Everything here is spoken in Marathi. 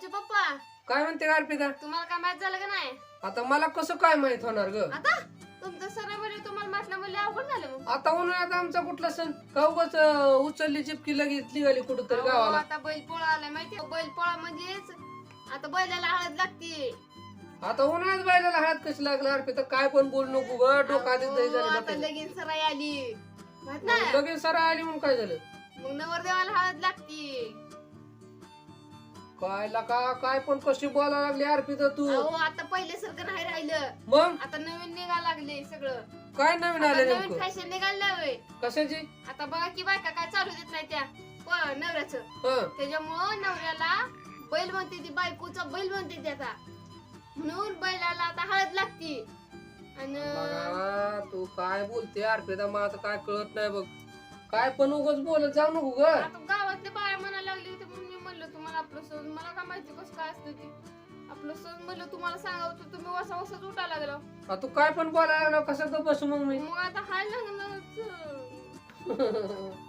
तुमचे पप्पा? काय म्हणते का अर्पिता तुम्हाला काय माहीत झालं का नाही? आता मला कसं काय माहीत होणार ग? आता? तुमचं सर म्हणजे तुम्हाला म्हटलं म्हणजे अवघड झालं मग. आता उन्हाळ्यात आमचा कुठला सण? का उगाच उचलली चिपकी लगेच निघाली कुठंतरी अहो, गावाला? आता बैल पोळा आलाय माहिती बैल पोळा म्हणजेच आता बैलाला हळद लागते. आता उन्हाळ्यात बायला हळद कशी लागला अर्पिता काय पण बोल नको ग. डोका आधीच दही अहो, झालं आता डोक्यात. लगीन सराई आली. माहीत नाही? लगेच सरा आली म्हणून काय झालं? मग नवरदेवाला हळद लागते. काय लका काय पण कशी बोलायला लागली अर्पिता तू? अहो आता पहिल्यासारखं नाही राहिलं. मग? आता नवीन निघा लागले सगळं. काय नवीन आता आलं नवीन नेमकं? फॅशन निघाललं होय कशाची? आता बघा की बायका काय चालू देत नाही त्या. प- नवऱ्याचं. हं. त्याच्यामुळं नवऱ्याला बैल म्हणते ती बायकोचा बैल म्हणते ती आता. म्हणून बैलाला आता हळद लागती. आणि बघा, तू काय बोलते अर्पिता मला आता काय कळत नाही बग काय पण उगाच बोलत जाऊ नको ग आता गावातले बाया म्हणायला आपलं सण. मला काय माहिती कसं काय असतं ते. आपलं सण म्हणलं तुम्हाला सांगावं तर तुम्ही वसा वसाच उठायला लागला. तू काय पण बोलायला लागला कसं तर बसू मग मी? मग आता हाय लग्नच.